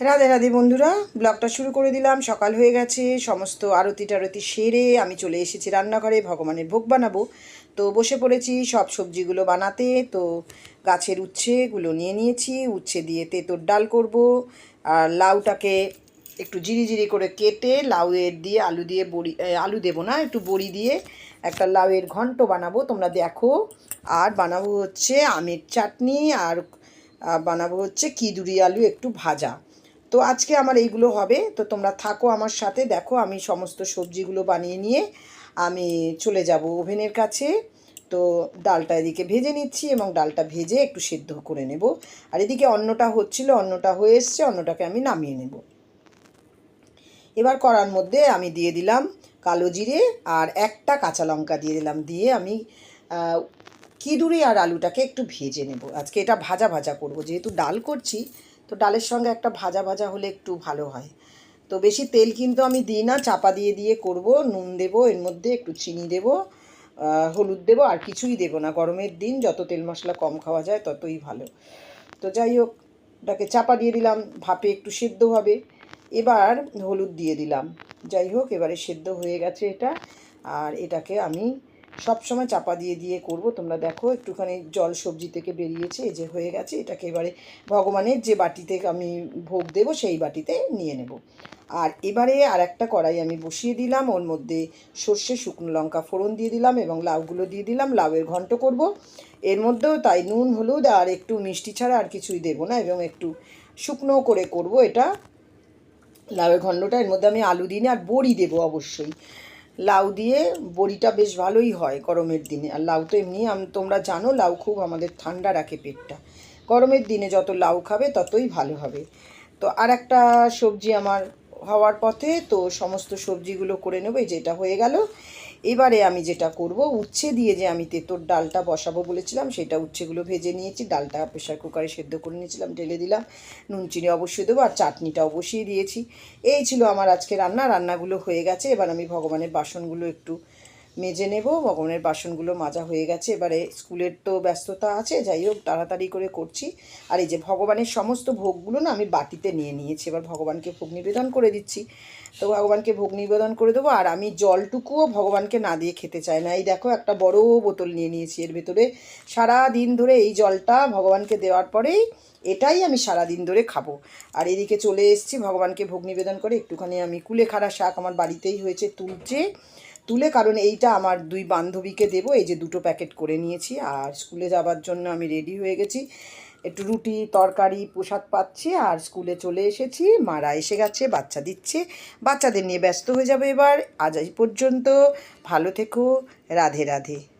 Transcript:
রাধে রাধে বন্ধুরা, ব্লগটা শুরু করে দিলাম। সকাল হয়ে গেছে, সমস্ত আরতি টারতি সেরে আমি চলে এসেছি রান্নাঘরে, ভগবানের ভোগ বানাবো। তো বসে পড়েছি, সব সবজিগুলো বানাতে। তো গাছের উচ্ছেগুলো নিয়ে নিয়েছি, উচ্ছে দিয়ে তেঁতোর ডাল করব। আর লাউটাকে একটু জিরি জিরি করে কেটে লাউয়ের দিয়ে আলু দিয়ে বড়ি আলু দেবো না, একটু বড়ি দিয়ে একটা লাউয়ের ঘন্ট বানাবো। তোমরা দেখো, আর বানাবো হচ্ছে আমের চাটনি, আর বানাবো হচ্ছে কিদুরি আলু একটু ভাজা। তো আজকে আমার এইগুলো হবে। তো তোমরা থাকো আমার সাথে, দেখো আমি সমস্ত সবজিগুলো বানিয়ে নিয়ে আমি চলে যাব ওভেনের কাছে। তো ডালটা এদিকে ভেজে নিচ্ছি এবং ডালটা ভেজে একটু সেদ্ধ করে নেব। আর এদিকে অন্নটা হচ্ছিল, অন্নটা হয়ে এসছে, অন্নটাকে আমি নামিয়ে নেব। এবার করার মধ্যে আমি দিয়ে দিলাম কালো জিরে আর একটা কাঁচা লঙ্কা দিয়ে দিলাম। দিয়ে আমি কিদুরি আর আলুটাকে একটু ভেজে নেব। আজকে এটা ভাজা ভাজা করব। যেহেতু ডাল করছি তো ডালের সঙ্গে একটা ভাজা ভাজা হলে একটু ভালো হয়। তো বেশি তেল কিন্তু আমি দিই না, চাপা দিয়ে দিয়ে করব, নুন দেব, এর মধ্যে একটু চিনি দেব হলুদ দেব, আর কিছুই দেব না। গরমের দিন যত তেল মশলা কম খাওয়া যায় ততই ভালো। তো যাই হোক ওটাকে চাপা দিয়ে দিলাম, ভাপে একটু সেদ্ধ হবে। এবার হলুদ দিয়ে দিলাম। যাই হোক, এবারে সেদ্ধ হয়ে গেছে এটা, আর এটাকে আমি সব সময় চাপা দিয়ে দিয়ে করব। তোমরা দেখো, একটুখানি জল সবজি থেকে বেরিয়েছে, এই যে হয়ে গেছে। এটাকে এবারে ভগবানের যে বাটিতে আমি ভোগ দেব, সেই বাটিতে নিয়ে নেব। আর এবারে আর একটা কড়াই আমি বসিয়ে দিলাম। ওর মধ্যে সর্ষে, শুকনো লঙ্কা ফোড়ন দিয়ে দিলাম এবং লাউগুলো দিয়ে দিলাম। লাউয়ের ঘন্ট করব। এর মধ্যেও তাই নুন, হলুদ আর একটু মিষ্টি ছাড়া আর কিছুই দেবো না এবং একটু শুকনো করে করব এটা। লাউয়ের ঘন্টটা, এর মধ্যে আমি আলু দিই আর বড়ি দেবো অবশ্যই। লাউ দিয়ে বড়িটা বেশ ভালোই হয় গরমের দিনে। আর লাউ তো এমনি তোমরা জানো লাউ খুব আমাদের ঠান্ডা রাখে পেটটা। গরমের দিনে যত লাউ খাবে ততই ভালো হবে। তো আর একটা সবজি আমার হওয়ার পথে তো সমস্ত সবজিগুলো করে নেব যেটা হয়ে গেল। এবারে আমি যেটা করব, উচ্ছে দিয়ে যে আমি তেঁতোর ডালটা বসাবো বলেছিলাম, সেটা উচ্ছেগুলো ভেজে নিয়েছি, ডালটা প্রেশার কুকারে সেদ্ধ করে নিয়েছিলাম, ঢেলে দিলাম। নুন, চিনি অবশ্যই দেবো, আর চাটনিটাও বসিয়ে দিয়েছি। এই ছিল আমার আজকে রান্না, রান্নাগুলো হয়ে গেছে। এবার আমি ভগবানের বাসনগুলো একটু মেজে নেব, ভগবানের বাসনগুলো মাজা হয়ে গেছে। এবারে স্কুলের তো ব্যস্ততা আছে, যাই হোক, তাড়াতাড়ি করে করছি। আর এই যে ভগবানের সমস্ত ভোগগুলো না আমি বাটিতে নিয়ে নিয়েছি। এবার ভগবানকে ভোগ নিবেদন করে দিচ্ছি। তো ভগবানকে ভোগ নিবেদন করে দেবো, আর আমি জলটুকুও ভগবানকে না দিয়ে খেতে চাই না। এই দেখো, একটা বড় বোতল নিয়ে নিয়েছি এর ভেতরে। সারা দিন ধরে এই জলটা ভগবানকে দেওয়ার পরেই এটাই আমি সারা দিন ধরে খাব। আর এদিকে চলে এসছি, ভগবানকে ভোগ নিবেদন করে একটুখানি আমি কুলেখাড়া শাক আমার বাড়িতেই হয়েছে তুলছে। তুলে, কারণ এইটা আমার দুই বান্ধবীকে দেবো। এই যে দুটো প্যাকেট করে নিয়েছি, আর স্কুলে যাবার জন্য আমি রেডি হয়ে গেছি। একটু রুটি, তরকারি, প্রসাদ পাচ্ছি, আর স্কুলে চলে এসেছি। মারা এসে গেছে, বাচ্চা দিচ্ছে। বাচ্চাদের নিয়ে ব্যস্ত হয়ে যাবে এবার। আজ এই পর্যন্ত। ভালো থেকো। রাধে রাধে।